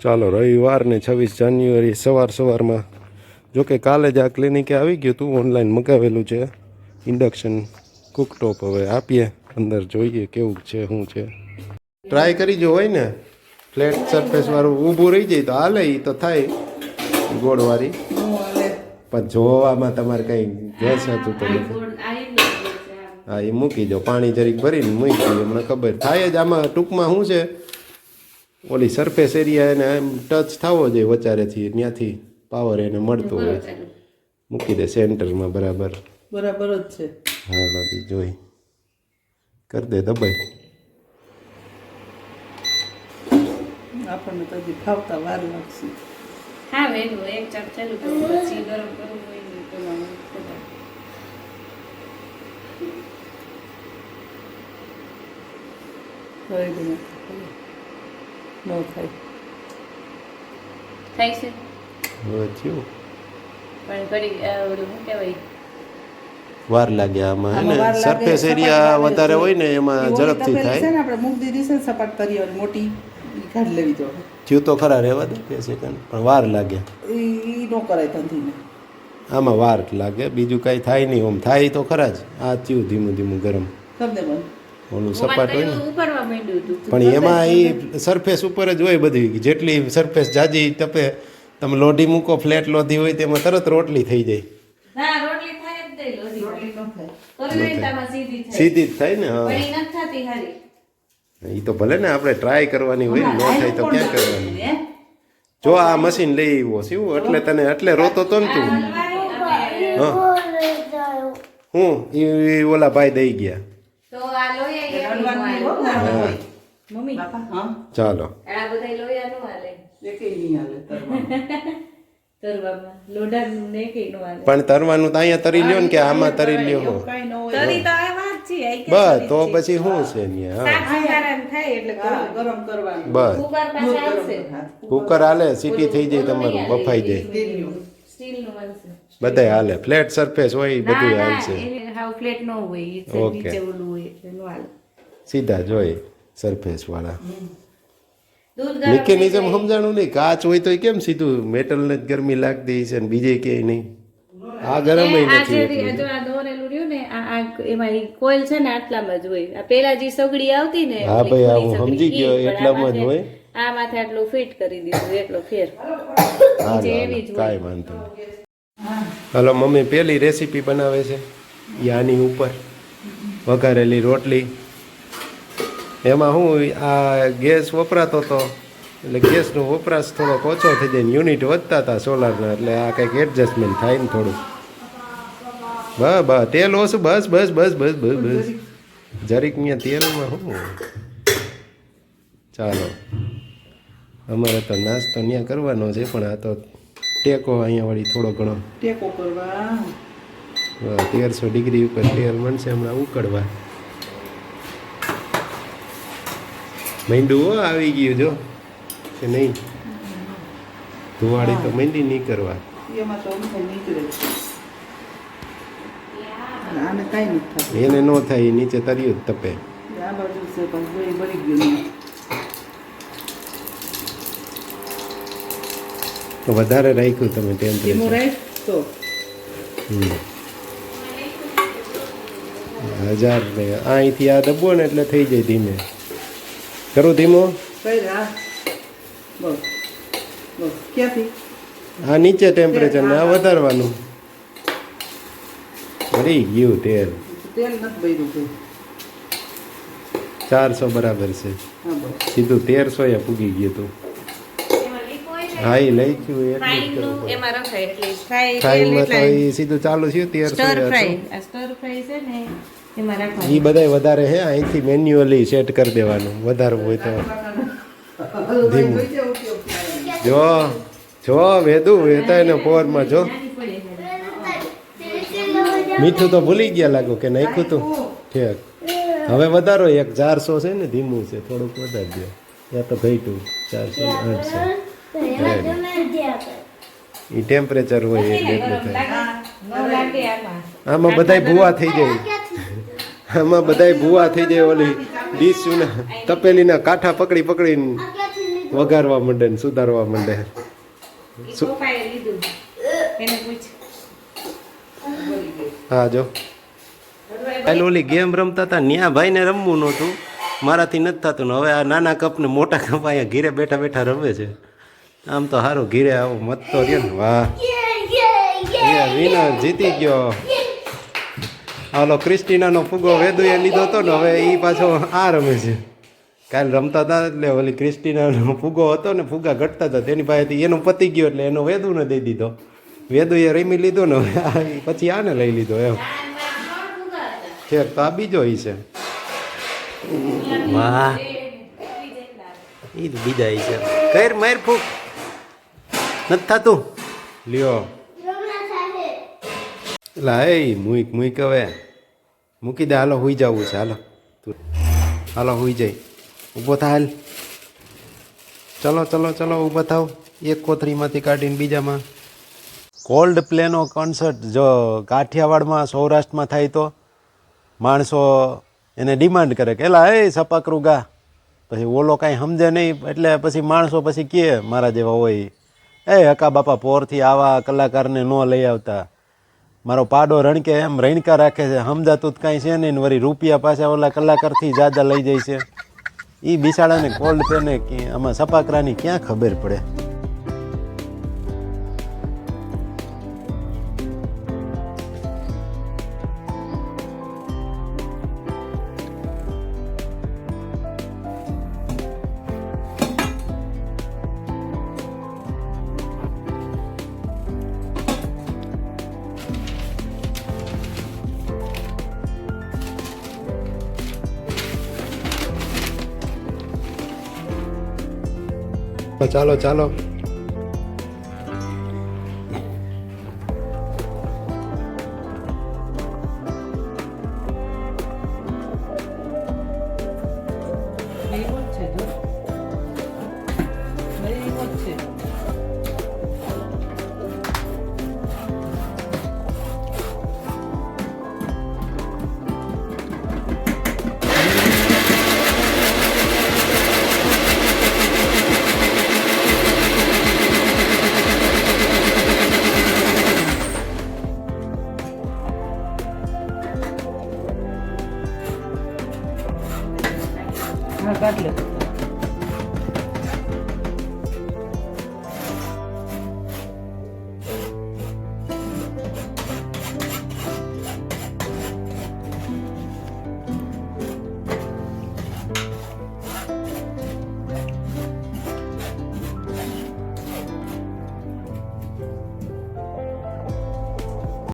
ચાલો રવિવાર ને છવ્વીસ જાન્યુઆરી સવાર સવારમાં. જોકે કાલે જ આ ક્લિનિકે આવી ગયું હતું ઓનલાઈન મગાવેલું છે. ઇન્ડક્શન કુકટોપ હવે આપીએ અંદર જોઈએ કેવું છે શું છે. ટ્રાય કરી જો હોય ને ફ્લેટ સરફેસવાળું ઊભું રહી જાય તો હાલે એ તો થાય. ગોળવાળી. પણ જોવામાં તમારે કંઈ ગેસ હતું તો હા એ મૂકી દો પાણી જરીક ભરીને મૂકી દો મને ખબર. થાય જ આમાં ટૂંકમાં શું છે? ઓલી સરફેસ એરિયા એને એમ ટચ થવો જોઈએ વચારેથી ત્યાંથી પાવર એને મળતો હોય. મૂકી દે સેન્ટરમાં બરાબર. બરાબર જ છે. હા બાકી જોઈ. કર દે દબાઈ. આપણને તો હજી ખાવતા વાર લાગશે. હા વહેલું એક ચાપ ચાલુ કરું પછી ગરમ કરવું હોય ને પેલા બધા. ન થાય થાય છે થયું પણ ઘડી ઓલું શું કહેવાય વાર લાગે આમાં હે આમાં વાર ને લાગે, સરફેસ એરિયા વધારે હોય ને એમાં ઝડપથી થાય છે ને આપણે મૂકી દીધી છે સપાટ કરી મોટી ઈ લેવી તો થયું તો ખરા રહેવા દે બે સેકન્ડ પણ વાર લાગે એ ઈ ન કરાય તંથીને આમાં વાર લાગે બીજું કાંઈ થાય નહીં આમ થાય તો ખરા જ આ થયું ધીમું ધીમું ગરમ કર દે બંધ ઓલું સપાટ હોય ને? ઉપાડવા માંડ્યું હતું? પણ એમાં એ સરફેસ ઉપર જ હોય બધી. જેટલી સરફેસ જાજી તપે તમે લોઢી મૂકો ફ્લેટ લોધી હોય તેમાં તરત રોટલી થઈ જાય. સીધી જ થાય ને હા. એ તો ભલે ને આપણે ટ્રાય કરવાની હોય ને ન થાય તો ક્યાં કરવાની? જો આ મશીન લઈ આવ્યો શું એટલે તને એટલે રોતો તો ને તું. હા. હું એ ઓલા ભાઈ દઈ ગયા. તો આ લોહી. મમ્મી. બાપા હા? ચાલો. આ બધા લોહી આનું હાલે. એકેય નહીં હાલે તરવામાં. ને નો પણ તરવાનું તો અહીંયા તરી લ્યો ને કે આમાં તરી લ્યો એવું કાંઈ ન હોય. તરી તો આ વાત છે બસ તો પછી શું છે ન્યા હા. થાય એટલે ગરમ કરવાનું. બસ. કુકર પાછા આવશે કુકર હાલે સીટી થઈ જાય તમારું બફાઈ જાય. સ્ટીલનું બધાય હાલે. ફ્લેટ સરફેસ હોય એ બધું ના, ના, હાલશે. એને ફ્લેટ ન હોય નીચે ઓલું હોય એટલે નો હાલે. સીધા જોઈ સરફેસ વાળા. મિકેનિઝમ સમજાણું નહીં કાચ હોય તો કેમ સીધું મેટલને જ ગરમી લાગતી છે ને બીજે કે નહીં? આ ગરમ નથી જો આ દોરેલું રહ્યું ને આ એમાં કોઈલ છે ને આટલામાં જ હોય. આ પેલા જે સગડી આવતી ને હા ભાઈ, હા, હું સમજી ગયો, એટલામાં જ હોય. આ માથે આટલું ફિટ કરી દીધું એટલો ફેર. હા કાઈ વાંધો હાલો મમ્મી પેલી રેસીપી બનાવે છે? આની ઉપર. વઘારેલી રોટલી. એમાં હું આ ગેસ વપરાતો હતો એટલે ગેસનો વપરાશ થોડોક ઓછો થઈ જાય યુનિટ વધતા હતા સોલારના, એટલે આ કંઈક એડજસ્ટમેન્ટ થાય ને થોડું. બસ બસ, તેલ ઓછું, બસ બસ બસ બસ બસ બસ. જરીક મેં તેલમાં શું ચાલો. અમારે તો નાસ્તો ત્યાં કરવાનો છે, પણ આ તો ટેકો અહીંયા વળી થોડો ઘણો. ટેકો કરવા. તેરસો ડિગ્રી ઉપર તેલ મળશે હમણાં ઉકળવા. માંડું હો આવી ગયું જો કે નહીં? ધુવાડી તો માંડી નહીં કરવા. એને ન થાય એ નીચે તર્યું જ તપે. વધારે રાખ્યું તમે ટેમ્પરેચર તો હજાર ને અહીંથી આ દબો ને એટલે થઈ જાય ધીમે. કરું ધીમો? આ નીચે ટેમ્પરેચર ને આ વધારવાનું. ભરી ગયું તેલ. ચારસો બરાબર છે. સીધું તેરસો એ પૂગી ગયું ને, હા એ લઈ ગયું એટલું. ફ્રાઈમાં તો સીધું ચાલુ થયું તેરસો છે ને એમાં એ બધાય વધારે હે અહીંથી મેન્યુઅલી સેટ કરી દેવાનું. વધારવું હોય તો. ધીમું. જો જો વેદુ વેતા એને પોરમાં જો. મીઠું તો ભૂલી ગયા લાગુ કે નાખ્યું તું. ઠેક. હવે વધારો એક ચારસો છે ને ધીમું છે. થોડુંક વધારી દો ત્યાં તો ઘટ્યું. ચારસો આઠસો. એ ટેમ્પરેચર હોય એટલે થાય. આમાં. આમાં બધાય ભૂવા થઈ જાય. આમાં બધાય ભૂવા થઈ જાય ઓલી ડીશ તપેલીના કાંઠા પકડી પકડીને વગાડવા માંડે ને સુધારવા માંડે. ઈ પપ્પાએ લીધું. એને પૂછ હા જો. કાલે ઓલી ગેમ રમતા હતા ન્યા ભાઈને રમવું નહોતું. મારાથી નથી થતું ને હવે આ નાના કપ ને મોટા કપ અહીંયા ઘીરે બેઠા બેઠા રમે છે. આમ તો સારું ઘીરે આવો મત તો રહ્યો ને. વાહ. વિનર જીતી ગયો. હાલો ક્રિસ્ટીનાનો ફુગો વેદુએ લીધો હતો ને હવે એ પાછો આ રમે છે. કાલ રમતા હતા એટલે ઓલી ક્રિસ્ટીનાનો ફુગો હતો ને ફુગા ઘટતા હતા. તેની પાસેથી એનો પતી ગયો એટલે એનો વેદુને દઈ દીધો. વેદુએ રમી લીધો ને હવે પછી આને લઈ લીધો એમ. છે તો આ બીજો ઈ છે. વાહ. એ તો બીજા ઈ છે. કર માર ફૂક નથી થતું? લ્યો. લા એ મૂઈક મૂઈક હવે. મૂકી દે, હાલો, હુઈ જવું છે, હાલો. હાલો, હુઈ જાય ઊભો થા, હાલ. ચલો ચલો ચલો, ઊભો થાવ. એક કોથળીમાંથી કાઢીને બીજામાં. કોલ્ડ પ્લેનો કોન્સર્ટ જો કાઠિયાવાડમાં સૌરાષ્ટ્રમાં થાય તો માણસો એને ડિમાન્ડ કરે કે, એલા એ સપાકરું ગા. પછી ઓલો કાંઈ સમજે નહીં, એટલે પછી માણસો પછી કહે, મારા જેવા હોય. એ હકા બાપા, પોરથી આવા કલાકારને ન લઈ આવતા. મારો પાડો રણકે એમ રણકા રાખે છે. સમજાતું જ કાંઈ છે નહીં વળી રૂપિયા પાછા ઓલા કલાકારથી જાદા લઈ જાય છે. એ બિસાડાને કોલ્ડ પેને આમાં સપાકરાની ક્યાં ખબર પડે? ચાલો ચાલો. કાઢી લે